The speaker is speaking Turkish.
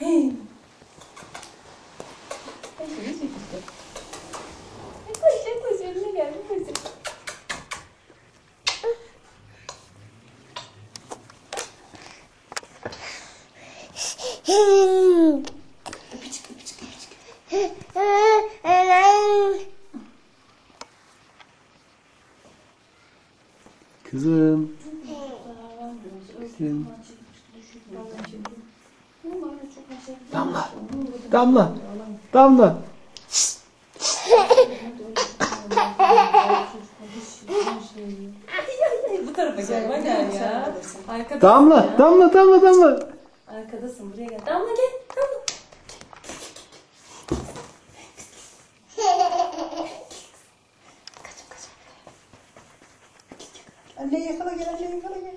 Hey. Şimdi çekildi. Yaklaş yaklaş önüne gel. yaklaş. Öpücük öpücük öpücük. Kızım. Kızım. Damla. Damla. Damla. Bu tarafa gel. Bana gel ya. Arkada Damla. Ya. Damla. Damla. Damla. Arkadasın. Buraya gel. Damla gel. Damla. Anne yakala gel. Anne yakala gel.